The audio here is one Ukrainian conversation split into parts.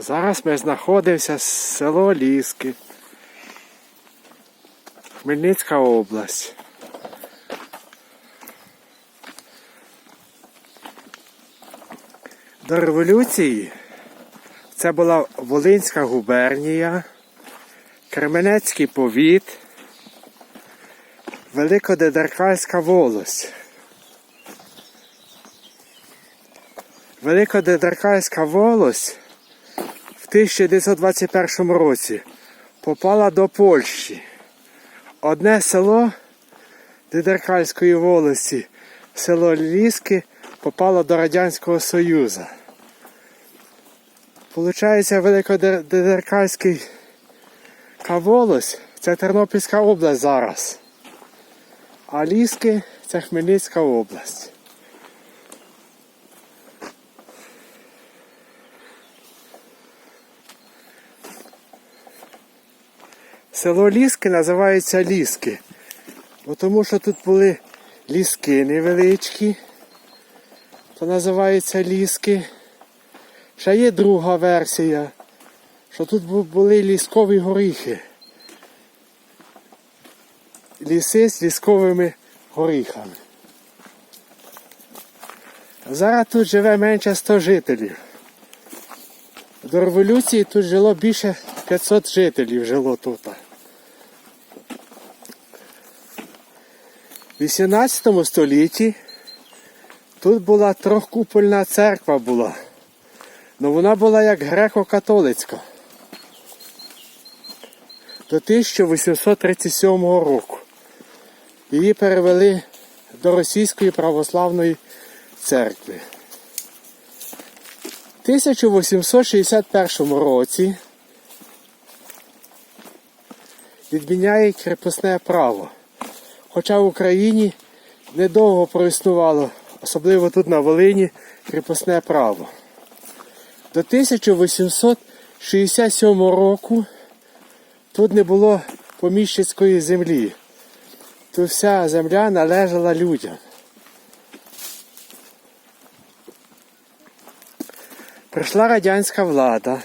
Зараз ми знаходимося село Ліски. Хмельницька область. До революції це була Волинська губернія, Кременецький повіт, Великодедеркальська волость. Великодедеркальська волость 1921 році попала до Польщі. Одне село Дедеркальської волості, село Ліски, попало до Радянського Союзу. Получається, Великодедеркальський волость це Тернопільська область зараз. А Ліски це Хмельницька область. Село Ліски називається Ліски. Бо тому що тут були ліски невеличкі, то називається Ліски. Ще є друга версія, що тут були ліскові горіхи. Ліси з лісковими горіхами. Зараз тут живе менше 100 жителів. До революції тут жило більше 500 жителів жило тут. В 18 столітті тут була трьохкупольна церква була. Ну вона була як греко-католицька. До 1837 року. Її перевели до Російської православної церкви. В 1861 році відміняє крепосне право. Хоча в Україні недовго проіснувало, особливо тут на Волині, крепосне право. До 1867 року тут не було поміщицької землі. Тут вся земля належала людям. Прийшла радянська влада,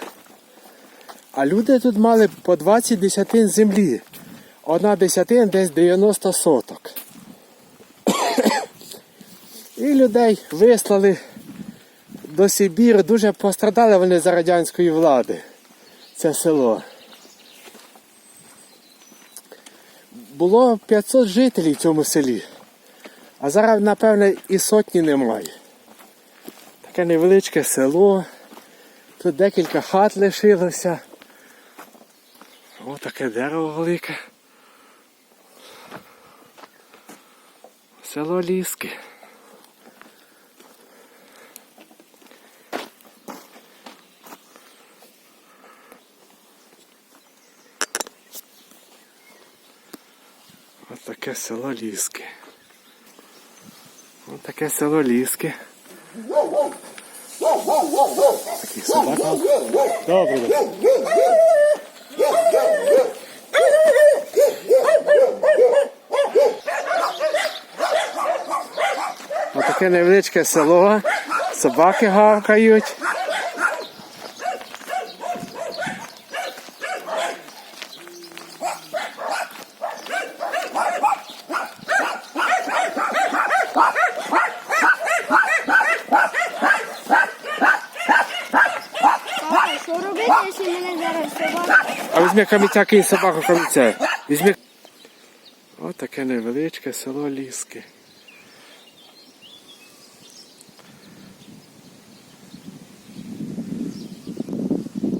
а люди тут мали по 20 десятин землі. Одна десятин десь 90 соток. І людей вислали до Сибіру. Дуже пострадали вони за радянської влади. Це село. Було 500 жителів в цьому селі. А зараз, напевне, і сотні немає. Таке невеличке село. Тут декілька хат лишилося. О, таке дерево велике. Село Ліски. Ось таке село Ліски. Ось таке село Ліски. Такий собака. Добре. Таке невеличке село. Собаки гавкають. А візьми камінця, кинь собаку камінця. Візьми. Ось таке невеличке село Ліски.